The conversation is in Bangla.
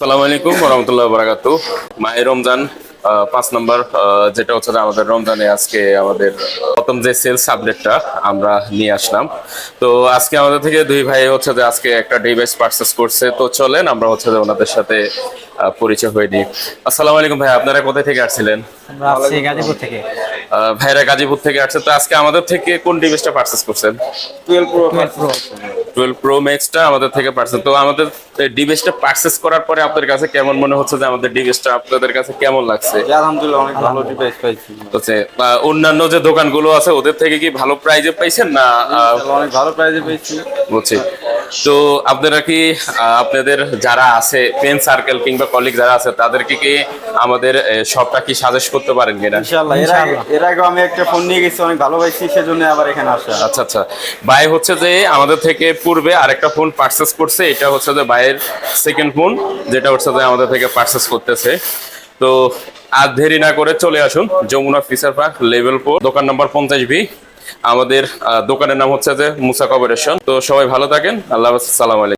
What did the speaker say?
সালাম আলাইকুম রহমতুল্লাহ বারাকাতু মাহে রমজান পাঁচ নম্বর যেটা হচ্ছে আমাদের রমজানে আজকে আমাদের প্রথম যে সেলস আপডেটটা আমরা নিয়ে আসলাম। তো আজকে আমাদের থেকে দুই ভাই হচ্ছে যে আজকে একটা ডিভাইস পারচেস করছে। তো চলেন আমরা হচ্ছে যে ওনাদের সাথে পরিচয় হয়ে নিই। আসসালামু আলাইকুম ভাই আপনারা কোথায় থেকে আসছিলেন? গাজীপুর থেকে। ভাইরা গাজীপুর থেকে আসছে। তো আজকে আমাদের থেকে কোন ডিভাইসটা পারচেস করছেন? টুয়েলভ প্রো টুয়েলভ প্রো ম্যাক্সটা আমাদের থেকে পারছেন। তো আমাদের ডিভাইসটা পারচেস করার পরে আপনাদের কাছে কেমন মনে হচ্ছে যে আমাদের ডিভাইসটা আপনাদের কাছে কেমন লাগছে? আলহামদুলিল্লাহ অনেক ভালো ডিভাইস পাইছি। হচ্ছে অন্যান্য যে দোকানগুলো আছে ওদের থেকে কি ভালো প্রাইজে পাইছেন না আহ, অনেক ভালো প্রাইজে পেয়েছি বুঝছি তো আপনারা কি আপনাদের যারা আছে ফ্রেন্ড সার্কেল কিংবা কলিগ যারা আছে তাদেরকে কি আমাদের সবটা কি সাজেস্ট করতে পারেন কিনা? ইনশাআল্লাহ এর আগে এর আগে আমি একটা ফোন নিয়ে গেছি অনেক ভালো পাইছি সেজন্য আবার এখানে আসা। আচ্ছা আচ্ছা। ভাই হচ্ছে যে আমাদের থেকে পূর্বে আরেকটা ফোন পারচেস করছে এটা হচ্ছে যে ভাইয়ের সেকেন্ড ফোন যেটা হচ্ছে যে আমাদের থেকে পারচেস করতেছে। তো আর দেরি না করে চলে আসুন Jamuna future park level four দোকান নাম্বার পঞ্চাশ বি আমাদের দোকানের নাম হচ্ছে যে মুসা কপারেশন তো সবাই ভালো থাকেন। আল্লাহ সালাম আলাইকুম।